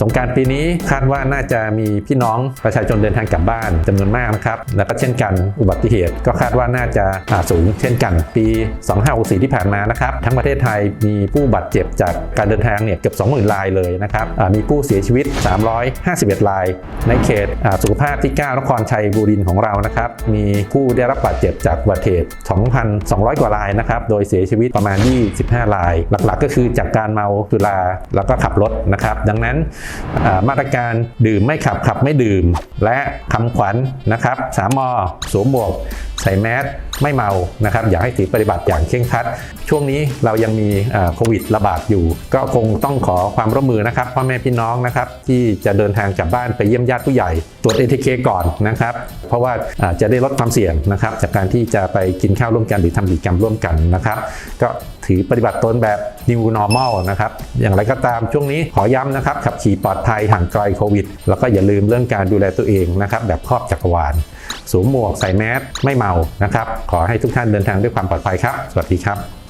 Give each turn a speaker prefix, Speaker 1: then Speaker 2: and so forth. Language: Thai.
Speaker 1: สงการปีนี้คาดว่าน่าจะมีพี่น้องประชาชนเดินทางกลับบ้านจำนวนมากนะครับและก็เช่นกันอุบัติเหตุ ก็คาดว่าน่าจะาสูงเช่นกันปี 2564 ที่ผ่านมานะครับทั้งประเทศไทยมีผู้บาดเจ็บจากการเดินทางเนี่ยเกือบ 20,000 รายเลยนะครับมีผู้เสียชีวิต 351 ราย ในเขตสุขภาพที่ 9 นครชัยบูรินของเรานะครับมีผู้ได้รับบาดเจ็บจากอุบัติเหตุ 2,200 กว่ารายนะครับโดยเสียชีวิตประมาณ 25 ราย หลักๆ ก็คือจากการเมาสุราแล้วก็ขับรถนะครับดังนั้นมาตรการดื่มไม่ขับขับไม่ดื่ม และคำขวัญนะครับสามมสวมหมวก ส่แมสไม่เมานะครับอยากให้ถือปฏิบัติอย่างเคร่งครัด ช่วงนี้เรายังมีโควิดระบาดอยู่ ก็คงต้องขอความร่วมมือนะครับพ่อแม่พี่น้องนะครับที่จะเดินทางกลับบ้านไปเยี่ยมญาติผู้ใหญ่ ตรวจ ATK ก่อนนะครับ เพราะว่าอ่าจะได้ลดความเสี่ยงนะครับ จากการที่จะไปกินข้าวร่วมกันหรือทำกิจกรรมร่วมกันนะครับ ก็ถือปฏิบัติตนแบบ new normal นะครับ อย่างไรก็ตามช่วงนี้ขอย้ำนะครับขับขี่ปลอดภัยห่างไกลโควิด แล้วก็อย่าลืมเรื่องการดูแลตัวเองนะครับแบบครอบจักรวาลสวมหมวกใส่แมสไม่เมานะครับ ขอให้ทุกท่านเดินทางด้วยความปลอดภัยครับ สวัสดีครับ